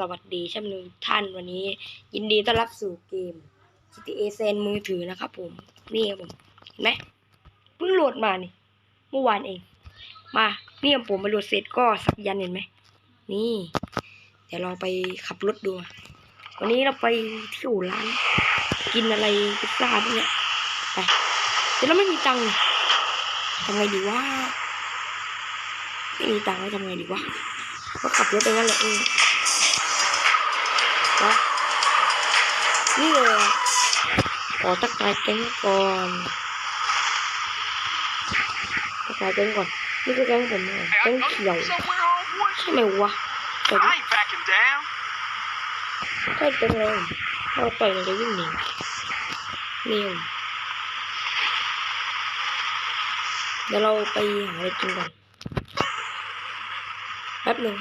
สวัสดีท่านผู้ชมทุกท่านวันนี้ ยินดีต้อนรับสู่เกม GTA เซนมือถือนะครับผม นี่ครับผมเห็นไหมเพิ่งโหลดมานี่เมื่อวานเอง มานี่ครับผมมาโหลดเสร็จก็สักยันเห็นไหมนี่เดี๋ยวเราไปขับรถดู วันนี้เราไปเที่ยวร้าน กินอะไรพิซซ่าพวกเนี้ยไปแต่เราไม่มีตังค์ทำไงดีวะไม่มีตังค์แล้วทำไงดีวะก็ขับรถไปงั้นแหละเอง นี่เลยขอตักทายแก๊งก่อนตักทายแก๊งก่อน นี่คือแก๊งผมเนี่ยแก๊งเขียว somewhere, homeboy? ใช่ไหมวะแต่ I ain't backing down. ใช่แก๊งเลยถ้าเราต่อยมันจะวิ่งหนีนี่เองเดี๋ยวเราไปหาอะไรกินก่อนแป๊บหนึ่ง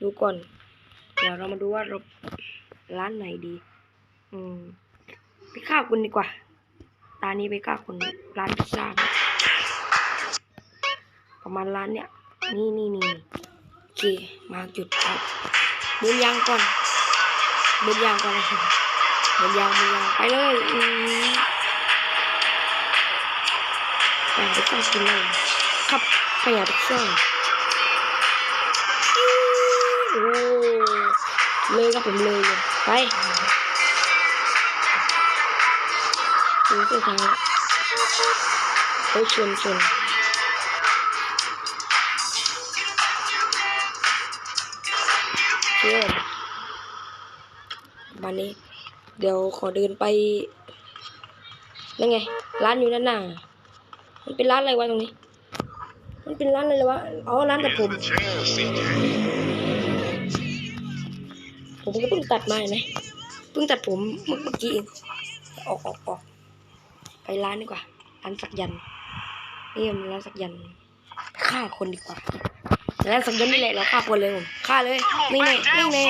ดูก่อน เดี๋ยวเรามาดูว่าเราร้านไหนดี อืมไปฆ่าคุณดีกว่า ตานี้ไปฆ่าคนร้านพิซซ่ามประมาณร้านเนี้ยนี่นี่นี่โอเค มาจุดครับเดินยางก่อนเดินยางก่อนเลยเดินยางเดินยางไปเลยอืมไปไปฆ่ากินเลยขับขยะพิซซ่า โอ้เลยครับผมเลยไปดูเส้นทางละโอ้ชนชนเชื่อวันนี้ เดี๋ยวขอเดินไปนั่นไง ร้านอยู่นั่นน่ะมันเป็นร้านอะไรวะตรงนี้ มันเป็นร้านอะไรวะ อ๋อ ร้านตัดผม ผมก็เพิ่งตัดมาเห็นไหมเพิ่งตัดผมเมื่อเมื่อกี้เองออกออกออกไปร้านดีกว่าร้านสักยันต์นี่มันร้านสักยันต์ฆ่าคนดีกว่าแล้วสักยันต์นี่แหละเราฆ่าคนเลยผมฆ่าเลยนี่แน่นี่แน่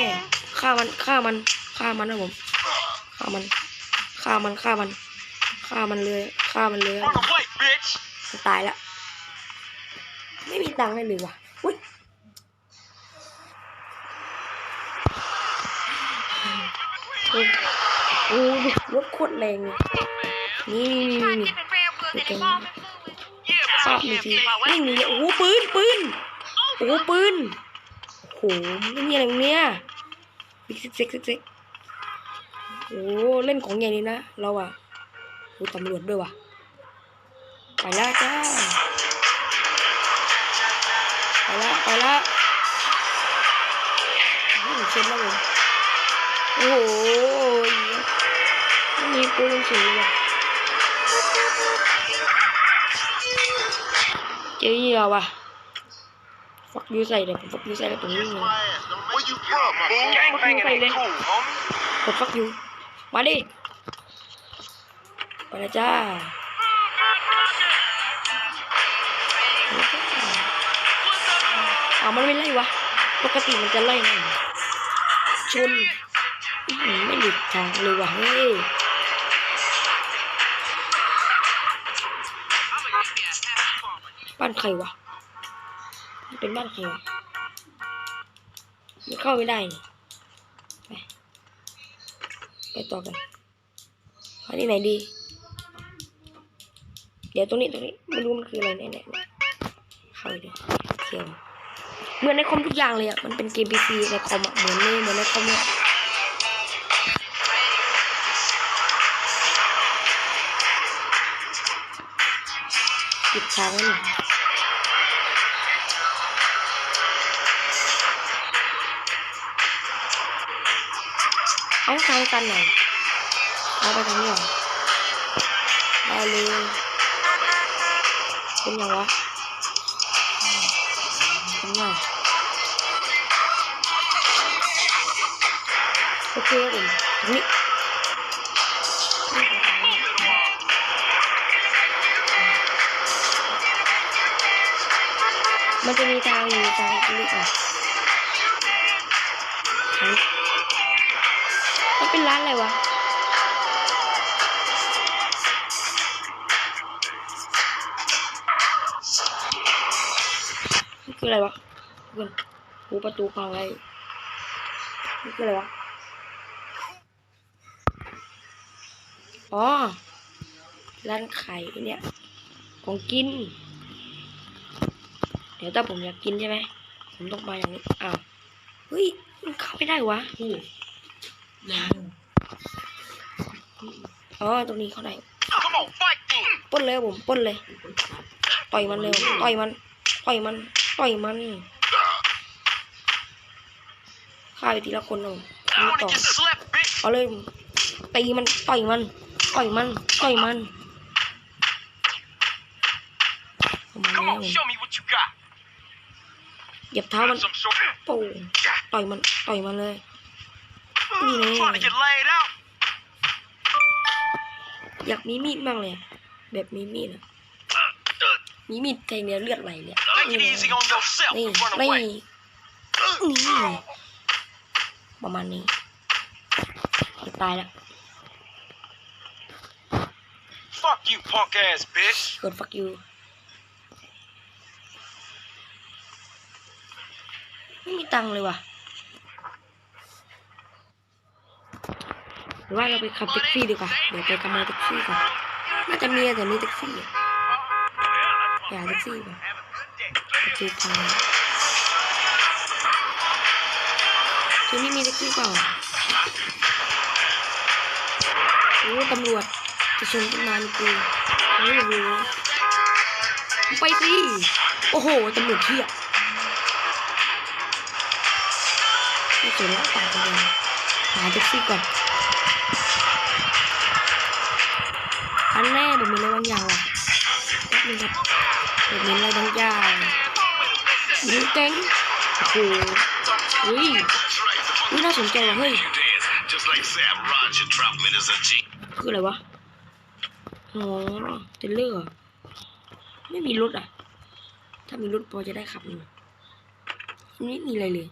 ฆ่ามันฆ่ามันฆ่ามันนะผมฆ่ามันฆ่ามันฆ่ามันฆ่ามันเลยฆ่ามันเลย On the way, bitch. มันตายละไม่มีตังค์ให้เลยว่ะอุ้ย โอ้โหรถโคตรแรงเลยนี่นี่นี่นี่ Yeah, ทราบ but มี I ที can't feel my ไม่ way. มีเลยโอ้โหปืนปืนโอ้โหปืนโอ้โหไม่มีอะไรตรงเนี้ยบิ๊กซิกซิกซิกซิกโอ้โหเล่นของใหญ่เลยนะเราอะโอ้ตำรวจด้วยว่ะไปแล้วจ้าไปละไปละโอ้โหเช็ดแล้วผม โอ้โหไม่มีปืนสูงว่ะเจอเหยื่อว่ะฟักยูใส่เลยผมฟักยูใส่แล้วตรงนี้เลย Where you from, my fool? Gang banging ain't cool, homie. กดฟักยูมาดิไปแล้วจ้าเอามันไม่ไล่วะ ปกติมันจะไล่นะชนอื้อหือ ไม่หลุดทางเลยว่ะเฮ้ยบ้านใครวะมันเป็นบ้านใครวะมันเข้าไม่ได้นี่ไปไปต่อกันอันนี้ไหนดี เดี๋ยวตรงนี้ตรงนี้ไม่รู้มันคืออะไรแน่ๆเนี่ยเข้าไปดูเที่ยวเหมือนในคอมทุกอย่างเลยอะ มันเป็นเกมพีซีในคอมอะ เหมือนเลยเหมือนในคอมเนี่ย ปิดทาไว้หน่อยเอาทางกันหน่อยเอาไปทางนี้หน่อยได้เลยเป็นยังวะเป็นยังโอเคครับผมนี้ มันจะมีทางอยู่ทางตรงนี้อะมันเป็นร้านอะไรวะคืออะไรวะเพื่อนหูประตูพังอะไรนี่คืออะไรวะ อ๋อ ร้านขายไอ้เนี่ย ของกิน เดี๋ยวถ้าผมอยากกินใช่ไหมผมต้องมาอย่างนี้อ้าวเฮ้ยมันเข้าไม่ได้วะอ๋อตรงนี้เข้าได้ป้นเลยผมป้นเลย ต่อยมันเร็วต่อยมันต่อยมันต่อยมันฆ่าไปทีละคนเอาต่อเอาเลยตีมันต่อยมันต่อยมันต่อยมันมาณ Come นี้ เหยียบเท้ามัน Got some sort. โป่งต่อยมันต่อยมันเลยนี่ไง Trying to get laid out. อยากมีมีดมากเลยอะแบบมีมีดอะมีมีดแทงเนี่ยเลือดไหลเลยอะ Take it easy on yourself นี่ and run นี่ away. นี่ประมาณนี้จะตายแล้ว Fuck you, punk ass bitch. กด fuck you ไม่มีตังเลยว่ะ หรือว่าเราไปขับแท็กซี่ดีกว่า เดี๋ยวไปขโมยแท็กซี่ก่อนน่าจะมีแต่นี้แท็กซี่อะอย่าแท็กซี่ก่อนแท็กซี่ทางทีนี้มีแท็กซี่เปล่าโอ้ตำรวจจะชนต้นไม้กูโอ้โหไปสิโอ้โหตำรวจเที่ย ไม่สนแล้วตายกันเลยหาแท็กซี่ก่อนอันแน่แบบมีอะไรบางอย่างว่ะแป๊บนึงครับแบบมีอะไรบางอย่างยิงเก้งโอ้โหเฮ้ยเฮ้ยน่าสนใจว่ะเฮ้ยคืออะไรวะอ๋อเทรลเลอร์ไม่มีรถอะ ถ้ามีรถพอจะได้ขับอยู่ไม่มีอะไรเลย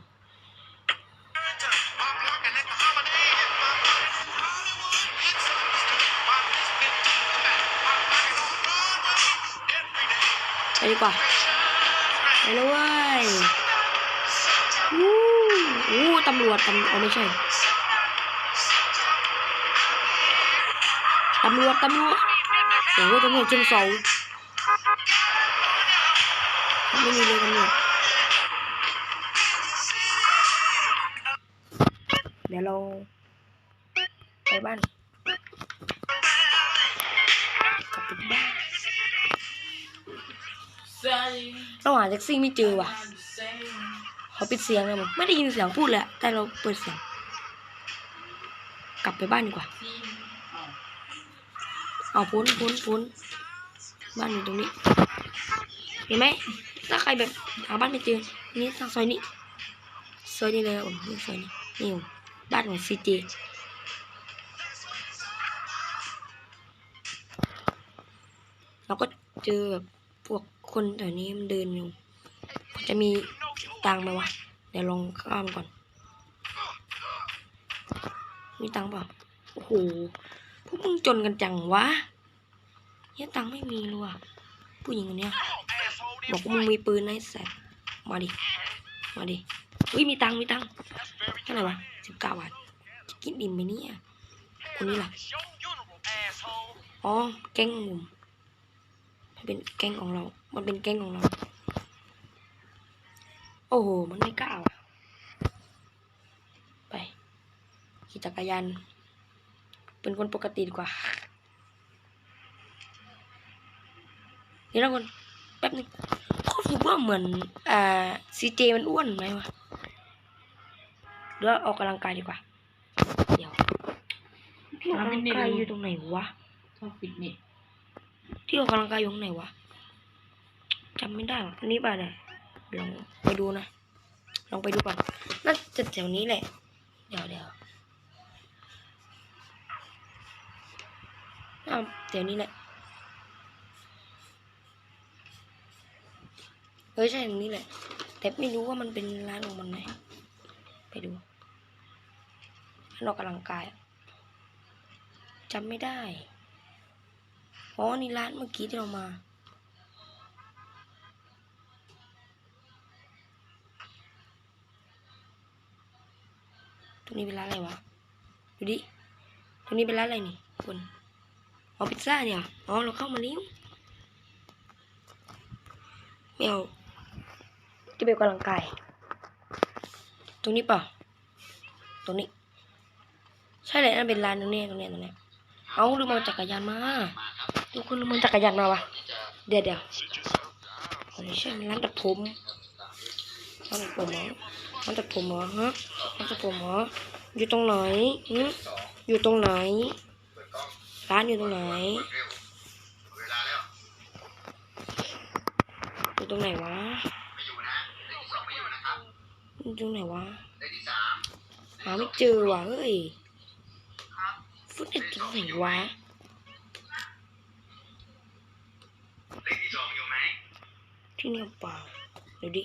ไปดีกว่าไปเลยเว้ยวู้วู้ตำรวจตำเอาไม่ใช่ตำรวจตำรวจโอ้โหตำรวจเชิงเสาไม่มีเลยตำรวจเดี๋ยวเราไปบ้านกลับไปบ้าน เราหาแท็กซี่ไม่เจอว่ะเขาปิดเสียงเลยผมไม่ได้ยินเสียงพูดเลยอะแต่เราเปิดเสียง กลับไปบ้านดีกว่า เอาพ้นพ้นพ้นบ้านอยู่ตรงนี้ เห็นไหมถ้าใครแบบหาบ้านไม่เจอ นี่ทางซอยนี้ซอยนี้เลยผมนี่ซอยนี้นี่ผมบ้านของซีเจเราก็เจอแบบพวก คนแถวนี้มันเดินอยู่จะมีตังไหมวะ เดี๋ยวลองข้ามก่อน มีตังเปล่าโอ้โห พวกมึงจนกันจังวะเนี่ยตังไม่มีเลยว่ะ ผู้หญิงคนเนี้ย บอกว่ามึงมีปืนนะไอ้สัตมาดิ มาดิอุ้ยมีตังมีตังเท่าไหร่วะสิบเก้าบาทจะกินอิ่มไหมเนี่ยคนนี้ล่ะอ๋อ แก๊งของผมเป็นแก๊งของเรา มันเป็นแก๊งของเรา โอ้โห มันไม่กล้าว่ะ ไป ขี่จักรยาน เป็นคนปกติดีกว่า เดี๋ยวนะคนแป๊บนึงเขาถือว่าเหมือน อ่า ซีเจมันอ้วนไหมวะเดี๋ยวออกกำลังกายดีกว่า เดี๋ยวที่ออกกำลังกายอยู่ตรงไหนวะ ชอบฟิตเนส ที่ออกกำลังกายอยู่ตรงไหนวะ จำไม่ได้หรอกอันนี้ป่ะเนี่ยลองไปดูนะ ลองไปดูก่อนน่าจะแถวนี้แหละ เดี๋ยวเดี๋ยวอ้าแถวนี้แหละ เฮ้ยใช่ตรงนี้แหละ แต่ไม่รู้ว่ามันเป็นร้านของมันไหมไปดูร้านออกกำลังกายจำไม่ได้ อ๋อ นี่ร้านเมื่อกี้ที่เรามา ตรงนี้เป็นร้านอะไรวะ ดูดิ ตรงนี้เป็นร้านอะไรนี่คนอ๋อพิซซ่าเนี่ย อ๋อ เราเข้ามาแล้วไม่เอาจะไปออกกำลังกาย ตรงนี้เปล่า ตรงนี้ ใช่เลยนั่นเป็นร้านตรงนี้ตรงนี้ตรงนี้ เอาลืมเอาจักรยานมาทุกคนลืมเอาจักรยานมาวะ เดี๋ยวเดี๋ยวอันนี้ใช่ร้านตัดผมร้านตัดผมเหรอ ร้านตัดผมเหรอฮะร้านตัดผมเหรออยู่ตรงไหนหืมอยู่ตรงไหน ร้านอยู่ตรงไหนเวลาแล้วอยู่ตรงไหนวะไม่อยู่นะเลขที่สองไม่อยู่นะครับอยู่ตรงไหนวะเลขที่สามหาไม่เจอว่ะเฮ้ยฟุตเน็ตตรงไหนวะเลขที่สองอยู่ไหมที่นี่เปล่าเดี๋ยวดิ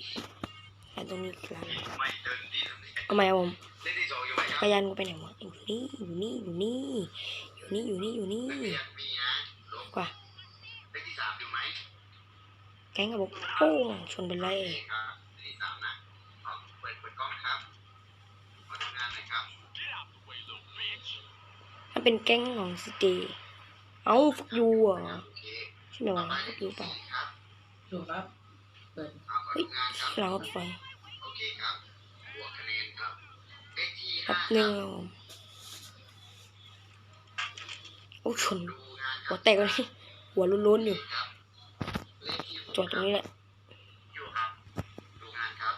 ร้านตรงนี้ร้านอะไรไม่เดินที่ตรงนี้เอาไหมอาผมเลขที่สองอยู่ไหมคจักรยานกูไปไหนวะอยู่นี่อยู่นี่อยู่นี่อยู่นี่อยู่นี่อยู่นี่กว่าแก๊งกับบอกโป้งชนไปเลยมันเป็นแก๊งของสตย์เอ้าฟักยูอโอเคใช่ไหมวะฟักยูเปล่าถูกครับ เปิดเอาขอเฮ้ยทำงานครับเราไฟโอเคครับบวกคะแนนครับเลขที่แป๊ห้าบหนึงโอ้ชนดูงานคหัรัวบแตกเลยหัวโล้นๆอยู่ครับเลขที่หกจอดตรงนี้แหละอยู่ครับดูงานครับ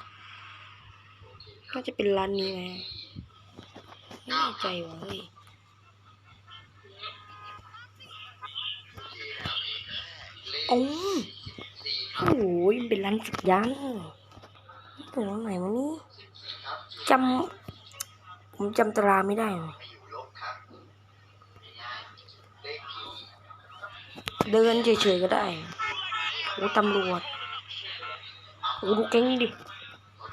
โอเคครัน่าบจะเป็นร้านนี้ไหมไม่แน่ใจว่ะเฮ้ยโอเคครับเลข โอ้สี่คโหรับมันเป็นร้านสักยันต์เป็นร้านไหนวะนี่จำผมจำตราไม่ได้ว่ะไม่อยู่ลยเดินเฉยๆก็ได้โอ้ตำรวจโอ้ดูแก๊งดิ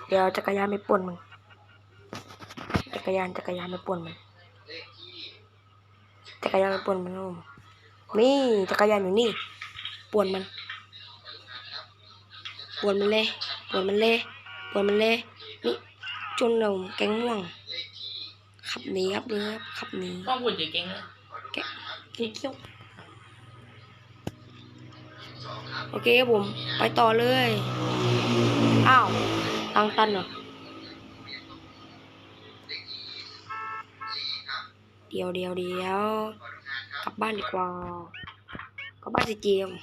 เดี๋ยวจักรยานไปป่วนมันจักรยานจักรยานไปป่วนมันเลขที่จักรยานไปป่วนมันนี่จักรยานอยู่นี่ป่วนมัน ป่วนมันเลยป่วนมันเลยป่วนมันเลยนี่จนเราแก๊งม่วง ขับหนีครับเลยครับขับหนีต้องพูดถึงเก่งนะแกะเกี้ยวโอเคครับผม ไปต่อเลย อ้าวทางตันเหรอ เดี๋ยวเดี๋ยวเดี๋ยว กลับบ้านดีกว่า กลับบ้านสิเจมส์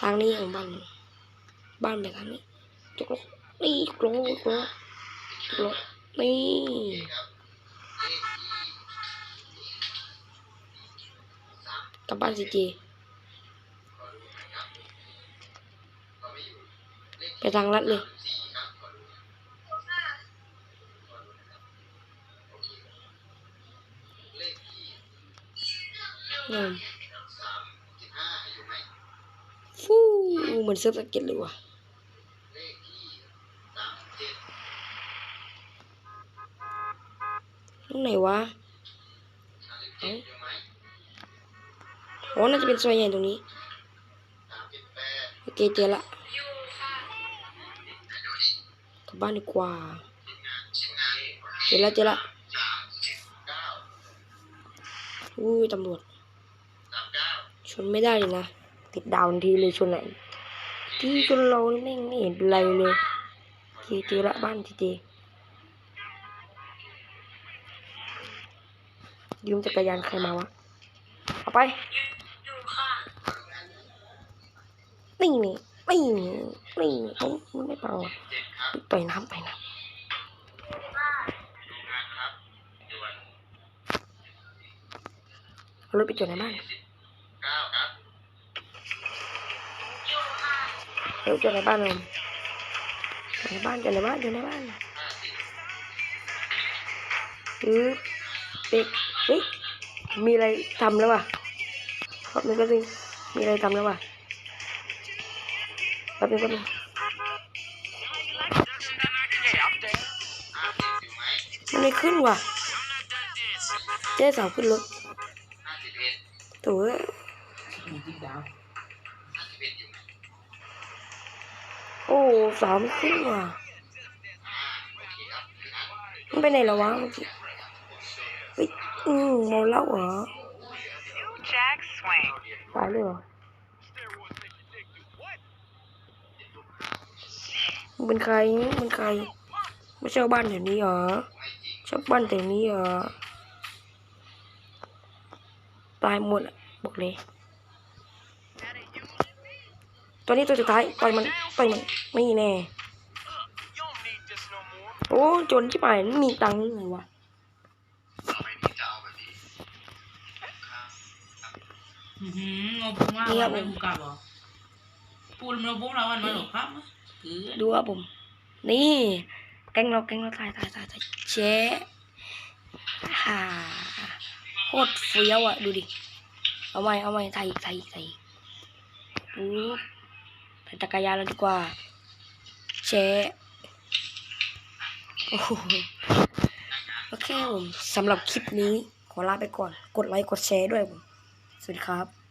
ทางนี้ของบ้าน บ้านไปทางนี้จุกรถนี่จกรถจกรถจกรถนี่กลับบ้านสิเจไปทางลัดเลยนี่นฟู เหมือนเซิร์ฟสเก็ตเลยว่ะตรงไหนวะอ้าอ๋อน่าจะเป็นซอยใหญ่ตรงนี้ โอเคเจอละกลับบ้านดีกว่า เจอละเจอละอุ้ยตำรวจ ชนไม่ได้เลยนะ ติดดาวทันทีเลยชนไหน ที่ชนเรานี่แม่ไม่เห็นเป็นไรเลยเคเจอละบ้านทีเจยืมจักรยานใครมาวะ เอาไปนี่นี่นี่นี่นี่เอ้มันไม่เป่าอะต่อยน้ำต่อยน้ำรถไปจอดในบ้าน เอารถจอในบ้านเลยจอในบ้านจอดในบ้านจอในบ้านปึ๊บปิ๊กเฮ้ยมีอะไรทำแล้ววะแป๊บนึงแป๊บนึงมีอะไรทำแล้ววะแป๊บนึงแป๊บนึงมันไม่ขึ้นว่ะเจ๊สาวขึ้นรถตัว โอ้สาวไม่ขึ้นว่ะมันไปไหนแล้ววะเมื่อกี้เฮ้ยอืมเมาเหล้าเหรอตายเลยเหรอมึงเป็นใครมึงเป็นใครไม่ชอบบ้านแถวนี้เหรอชอบบ้านแถวนี้เหรอตายหมดอะบอกเลย ตัวนี้ตัวสุดท้ายต่อยมันต่อยมันไม่แน่ You don't need this no more. โอ้จนที่ไปไม่มีตังค์เลยวะต่อไปนี้จะเอาแบบนี้ครับอือหืองงพุ่งมากเลยกูกลับเหรอปูนเราพวกเราวันมาหรอครับคือดูครับผม นี่แกงเราแกงเราตายตายตายตายเจ๊ฮ่าโคตรเฟี้ยวอะ ดูดิ เอาใหม่เอาใหม่ถ่ายอีกถ่ายอีกถ่ายอีกปุ๊บ ไปจักรยานเราดีกว่าเชโอ้โหโอเคผมสำหรับคลิปนี้ขอลาไปก่อน กดไลค์กดแชร์ด้วยผม สวัสดีครับ